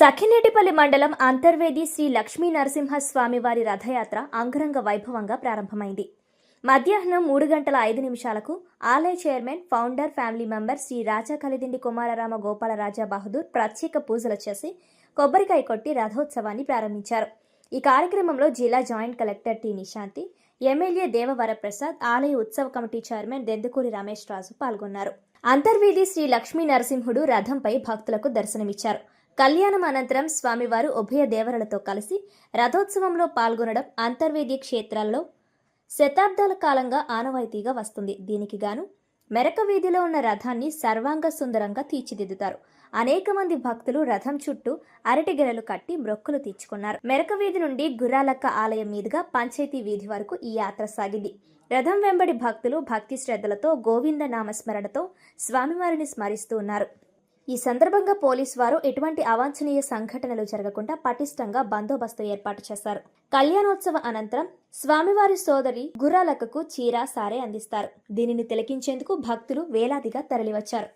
సఖినేటిపల్లి మండలం అంతర్వేది శ్రీ లక్ష్మీ నరసింహస్వామివారి రథయాత్ర అంగరంగ వైభవంగా ప్రారంభమైంది. మధ్యాహ్నం మూడు గంటల ఐదు నిమిషాలకు ఆలయ chairman founder family member Shri Raja Kalidindi Kumararama Gopala Raja Bahadur ప్రత్యేక పూజలు చేసి కొబ్బరికాయ కొట్టి రథోత్సవాన్ని ప్రారంభించారు. ఈ కార్యక్రమంలో జిల్లా joint collector T Nishanthi MLA Devavaraprasad ఆలయ ఉత్సవ కమిటీ చైర్మన్ దెందుకూరి రమేష్ రాజు పాల్గొన్నారు. అంతర్వీధి శ్రీ లక్ష్మీ నరసింహుడు రథంపై భక్తులకు దర్శనమిచ్చారు. కళ్యాణం అనంతరం స్వామివారు ఉభయ దేవరలతో కలిసి రథోత్సవంలో పాల్గొనడం అంతర్వేది క్షేత్రాల్లో శతాబ్దాల కాలంగా ఆనవాయితీగా వస్తుంది. దీనికి గాను మెరక వీధిలో ఉన్న రథాన్ని సర్వాంగ సుందరంగా తీర్చిదిద్దుతారు. అనేక మంది భక్తులు రథం చుట్టూ అరటి గెలలు కట్టి మొక్కులు తీర్చుకున్నారు. మెరక వీధి నుండి గుర్రాలక్క ఆలయం మీదుగా పంచాయతీ వీధి వరకు ఈ యాత్ర సాగింది. రథం వెంబడి భక్తులు భక్తి శ్రద్ధలతో గోవింద నామస్మరణతో స్వామివారిని స్మరిస్తూ ఉన్నారు. ఈ సందర్భంగా పోలీసు వారు ఎటువంటి అవాంఛనీయ సంఘటనలు జరగకుండా పటిష్టంగా బందోబస్తు ఏర్పాటు చేశారు. కళ్యాణోత్సవ అనంతరం స్వామివారి సోదరి గుర్రాలక్కకు చీర సారే అందిస్తారు. దీనిని తిలకించేందుకు భక్తులు వేలాదిగా తరలివచ్చారు.